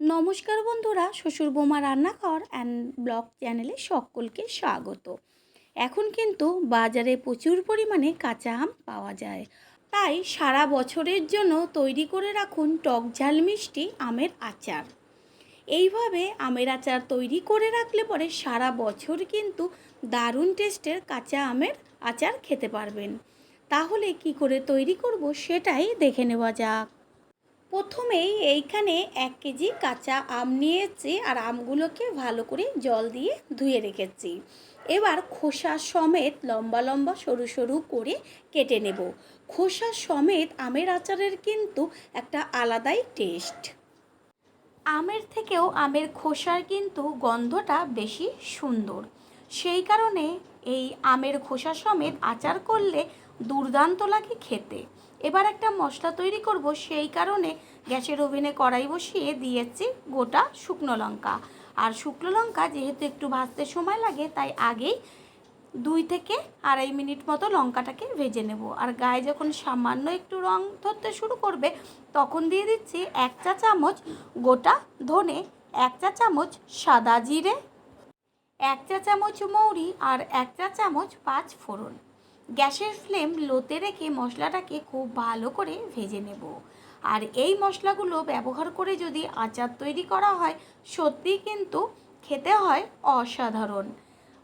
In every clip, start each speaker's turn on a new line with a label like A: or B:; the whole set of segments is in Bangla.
A: নমস্কার বন্ধুরা, শ্বশুর বোমা রান্নাঘর অ্যান্ড ব্লগ চ্যানেলে সকলকে স্বাগত। এখন কিন্তু বাজারে প্রচুর পরিমাণে কাঁচা আম পাওয়া যায়। তাই সারা বছরের জন্য তৈরি করে রাখুন টক ঝাল মিষ্টি আমের আচার। এইভাবে আমের আচার তৈরি করে রাখলে পরে সারা বছর কিন্তু দারুণ টেস্টের কাঁচা আমের আচার খেতে পারবেন। তাহলে কি করে তৈরি করব সেটাই দেখে নেওয়া যাক। প্রথমেই এইখানে এক কেজি কাঁচা আম নিয়েছি আর আমগুলোকে ভালো করে জল দিয়ে ধুয়ে রেখেছি। এবার খোসা সমেত লম্বা লম্বা সরু সরু করে কেটে নেব। খোসা সমেত আমের আচারের কিন্তু একটা আলাদাই টেস্ট। আমের থেকেও আমের খোসার কিন্তু গন্ধটা বেশি সুন্দর। সেই কারণে এই আমের খোসা সমেত আচার করলে দুর্দান্ত লাগে খেতে। এবার একটা মশলা তৈরি করব, সেই কারণে গ্যাসের ওভেনে কড়াই বসিয়ে দিয়েছি গোটা শুকনো লঙ্কা। আর শুকনো লঙ্কা যেহেতু একটু ভাজতে সময় লাগে, তাই আগেই দুই থেকে আড়াই মিনিট মতো লঙ্কাটাকে ভেজে নেব। আর গায়ে যখন সামান্য একটু রং ধরতে শুরু করবে, তখন দিয়ে দিচ্ছি এক চা চামচ গোটা ধনে, এক চা চামচ সাদা জিরে, এক চা চামচ মৌরি আর এক চা চামচ পাঁচ ফোড়ন। গ্যাসের ফ্লেম লোতে রেখে মশলাটাকে খুব ভালো করে ভেজে নেব। আর এই মশলাগুলো ব্যবহার করে যদি আচার তৈরি করা হয় সত্যি কিন্তু খেতে হয় অসাধারণ।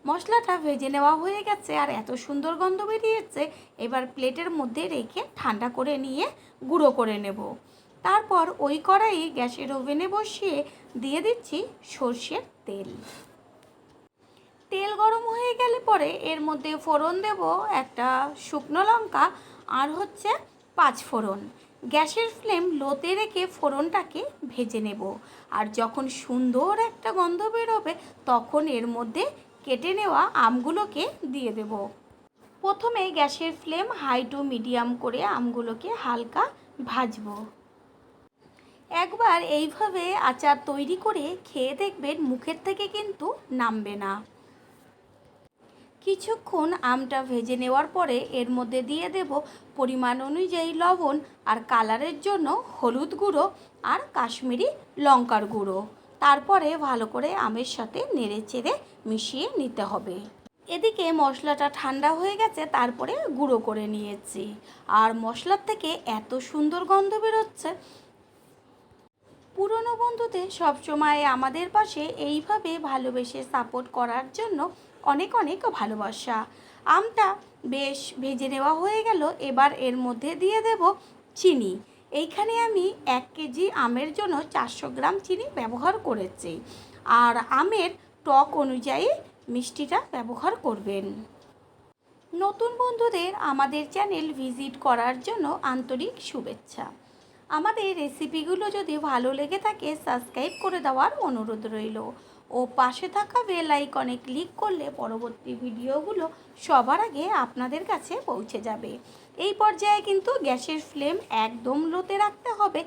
A: মশলাটা ভেজে নেওয়া হয়ে গেছে আর এত সুন্দর গন্ধ বেরিয়েছে, এবার প্লেটের মধ্যে রেখে ঠান্ডা করে নিয়ে গুঁড়ো করে নেব। তারপর ওই কড়াই গ্যাসের ওভেনে বসিয়ে দিয়ে দিচ্ছি সর্ষের তেল। তেল গরম হয়ে গেলে পরে এর মধ্যে ফোড়ন দেব একটা শুকনো লঙ্কা আর হচ্ছে পাঁচ ফোড়ন। গ্যাসের ফ্লেম লোতে রেখে ফোড়নটাকে ভেজে নেব। আর যখন সুন্দর একটা গন্ধ বেরোবে, তখন এর মধ্যে কেটে নেওয়া আমগুলোকে দিয়ে দেব। প্রথমে গ্যাসের ফ্লেম হাই টু মিডিয়াম করে আমগুলোকে হালকা ভাজবো। একবার এইভাবে আচার তৈরি করে খেয়ে দেখবেন মুখের থেকে কিন্তু নামবে না। কিছুক্ষণ আমটা ভেজে নেওয়ার পরে এর মধ্যে দিয়ে দেব পরিমাণ অনুযায়ী লবণ আর কালারের জন্য হলুদ গুঁড়ো আর কাশ্মীরি লঙ্কার গুঁড়ো। তারপরে ভালো করে আমের সাথে নেড়ে চেড়ে মিশিয়ে নিতে হবে। এদিকে মশলাটা ঠান্ডা হয়ে গেছে, তারপরে গুঁড়ো করে নিয়েছি। আর মশলার থেকে এত সুন্দর গন্ধ বেরোচ্ছে পুরনো বন্ধুদের সবসময় আমাদের পাশে এইভাবে ভালোবেসে সাপোর্ট করার জন্য অনেক অনেক ভালোবাসা। আমটা বেশ ভেজে নেওয়া হয়ে গেল, এবার এর মধ্যে দিয়ে দেব চিনি। এইখানে আমি এক কেজি আমের জন্য চারশো গ্রাম চিনি ব্যবহার করেছি। আর আমের টক অনুযায়ী মিষ্টিটা ব্যবহার করবেন। নতুন বন্ধুদের আমাদের চ্যানেল ভিজিট করার জন্য আন্তরিক শুভেচ্ছা। আমাদের রেসিপিগুলো যদি ভালো লেগে থাকে সাবস্ক্রাইব করে দেওয়ার অনুরোধ রইল। ও পাশে থাকা বেল আইকনে ক্লিক করলে পরবর্তী ভিডিওগুলো সবার আগে আপনাদের কাছে পৌঁছে যাবে। এই পর্যায়ে কিন্তু গ্যাসের ফ্লেম একদম লোতে রাখতে হবে।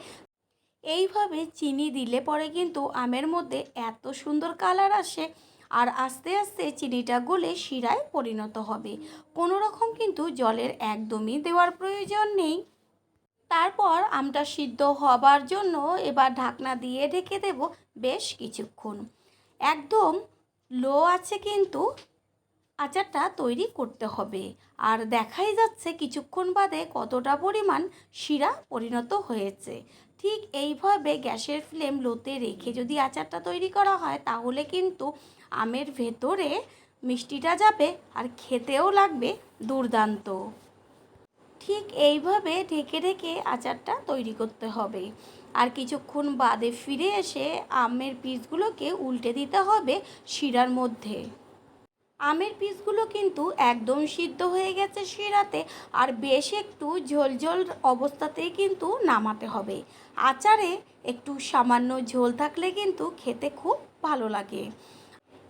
A: এইভাবে চিনি দিলে পরে কিন্তু আমের মধ্যে এত সুন্দর কালার আসে আর আস্তে আস্তে চিনিটা গলে শিরায় পরিণত হবে। কোনো রকম কিন্তু জলের একদমই দেওয়ার প্রয়োজন নেই। তারপর আমটা সিদ্ধ হবার জন্য এবার ঢাকনা দিয়ে ঢেকে দেব বেশ কিছুক্ষণ। একদম লো আছে কিন্তু আচারটা তৈরি করতে হবে। আর দেখাই যাচ্ছে কিছুক্ষণ বাদে কতটা পরিমাণ শিরা পরিণত হয়েছে। ঠিক এইভাবে গ্যাসের ফ্লেম লোতে রেখে যদি আচারটা তৈরি করা হয়, তাহলে কিন্তু আমের ভেতরে মিষ্টিটা যাবে আর খেতেও লাগবে দুর্দান্ত। ঠিক এইভাবে ঢেকে ঢেকে আচারটা তৈরি করতে হবে। আর কিছুক্ষণ বাদে ফিরে এসে আমের পিসগুলোকে উল্টে দিতে হবে শিরার মধ্যে। আমের পিসগুলো কিন্তু একদম সিদ্ধ হয়ে গেছে শিরাতে, আর বেশ একটু ঝোলঝোল অবস্থাতেই কিন্তু নামাতে হবে। আচারে একটু সামান্য ঝোল থাকলে কিন্তু খেতে খুব ভালো লাগে।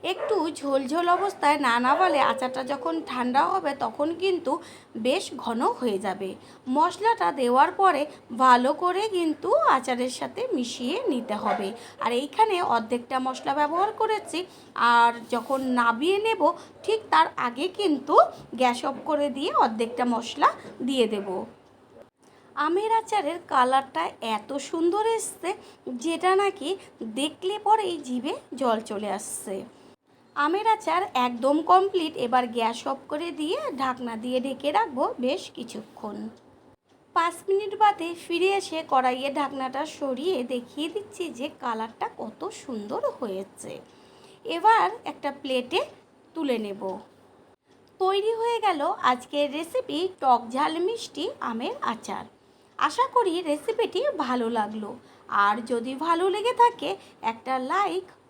A: একটু ঝোলঝোল অবস্থায় না নামালে আচারটা যখন ঠান্ডা হবে তখন কিন্তু বেশ ঘন হয়ে যাবে। মশলাটা দেওয়ার পরে ভালো করে কিন্তু আচারের সাথে মিশিয়ে নিতে হবে। আর এইখানে অর্ধেকটা মশলা ব্যবহার করেছি। আর যখন নাবিয়ে নেব, ঠিক তার আগে কিন্তু গ্যাস অফ করে দিয়ে অর্ধেকটা মশলা দিয়ে দেব। আমের আচারের কালারটা এত সুন্দর এসছে, যেটা নাকি দেখলে পরেই জিভে জল চলে আসছে। আমের আচার একদম কমপ্লিট এবার গ্যাস অফ করে দিয়ে ঢাকনা দিয়ে ঢেকে রাখব বেশ কিছুক্ষণ। পাঁচ মিনিট বাদে ফিরে এসে কড়াইয়ে ঢাকনাটা সরিয়ে দেখিয়ে দিচ্ছি যে কালারটা কত সুন্দর হয়েছে। এবার একটা প্লেটে তুলে নেব। তৈরি হয়ে গেল আজকের রেসিপি টক ঝাল মিষ্টি আমের আচার। আশা করি রেসিপিটি ভালো লাগল। আর যদি ভালো লেগে থাকে, একটা লাইক